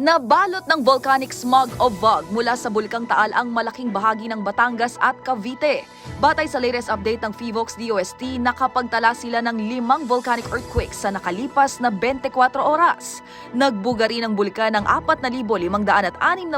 Nabalot ng volcanic smog o VOG mula sa Bulkang Taal ang malaking bahagi ng Batangas at Cavite. Batay sa latest update ng FIVOX DOST, nakapagtala sila ng limang volcanic earthquakes sa nakalipas na 24 oras. Nagbuga rin ang bulkan ng 4,569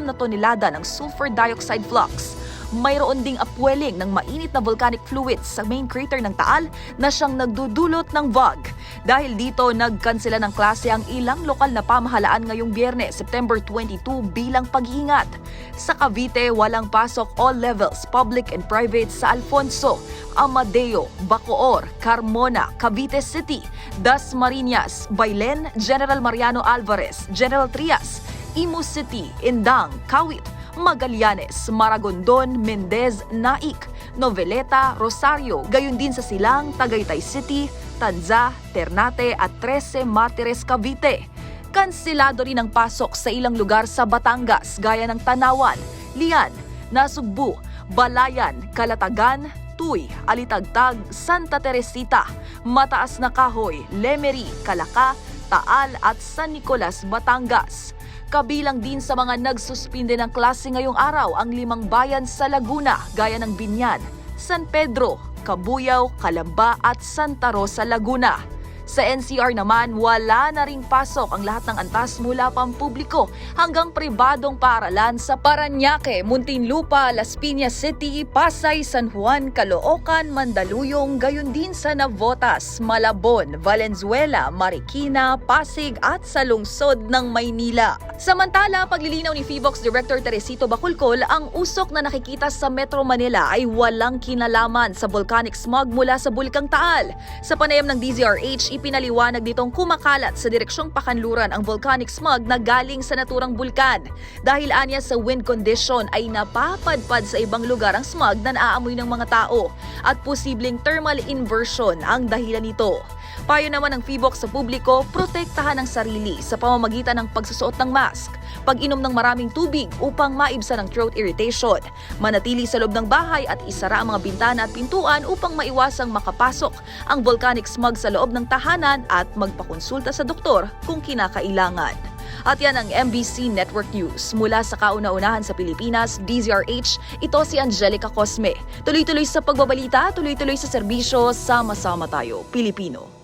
na tonelada ng sulfur dioxide flux mayroon ding apwelling ng mainit na volcanic fluids sa main crater ng Taal na siyang nagdudulot ng VOG. Dahil dito, nagkansela ng klase ang ilang lokal na pamahalaan ngayong biyernes, September 22 bilang pag-iingat. Sa Cavite, walang pasok all levels, public and private sa Alfonso, Amadeo, Bacoor, Carmona, Cavite City, Dasmariñas, Bailen, General Mariano Alvarez, General Trias, Imus City, Indang, Kawit, Magallanes, Maragondon, Mendez, Naik, Noveleta, Rosario, gayon din sa Silang, Tagaytay City, Tanza, Ternate at 13 Martires, Cavite. Kansilado rin ang pasok sa ilang lugar sa Batangas gaya ng Tanawan, Lian, Nasugbu, Balayan, Kalatagan, Tuy, Alitagtag, Santa Teresita, Mataas na Kahoy, Lemery, Calaca, Taal at San Nicolas, Batangas. Kabilang din sa mga nagsuspinde ng klase ngayong araw ang limang bayan sa Laguna gaya ng Binyan, San Pedro, Cabuyao, Calamba at Santa Rosa, Laguna. Sa NCR naman, wala na ring pasok ang lahat ng antas mula pampubliko hanggang pribadong paaralan sa Paranaque, Muntinlupa, Las Piñas City, Pasay, San Juan, Caloocan, Mandaluyong, gayon din sa Navotas, Malabon, Valenzuela, Marikina, Pasig at sa lungsod ng Maynila. Samantala, paglilinaw ni FIVOX Director Teresito Baculcol, ang usok na nakikita sa Metro Manila ay walang kinalaman sa volcanic smog mula sa Bulkang Taal. Sa panayam ng DZRH, ipinaliwanag nitong kumakalat sa direksyong pakanluran ang volcanic smog na galing sa naturang bulkan. Dahil anya sa wind condition ay napapadpad sa ibang lugar ang smog na naaamoy ng mga tao at posibleng thermal inversion ang dahilan nito. Payo naman ng FIVOX sa publiko, protektahan ang sarili sa pamamagitan ng pagsusuot ng mask, pag-inom ng maraming tubig upang maibsan ang throat irritation, manatili sa loob ng bahay at isara ang mga bintana at pintuan upang maiwasang makapasok ang volcanic smog sa loob ng tahanan at magpakonsulta sa doktor kung kinakailangan. At yan ang MBC Network News. Mula sa kauna-unahan sa Pilipinas, DZRH, ito si Angelica Cosme. Tuloy-tuloy sa pagbabalita, tuloy-tuloy sa serbisyo, sama-sama tayo, Pilipino.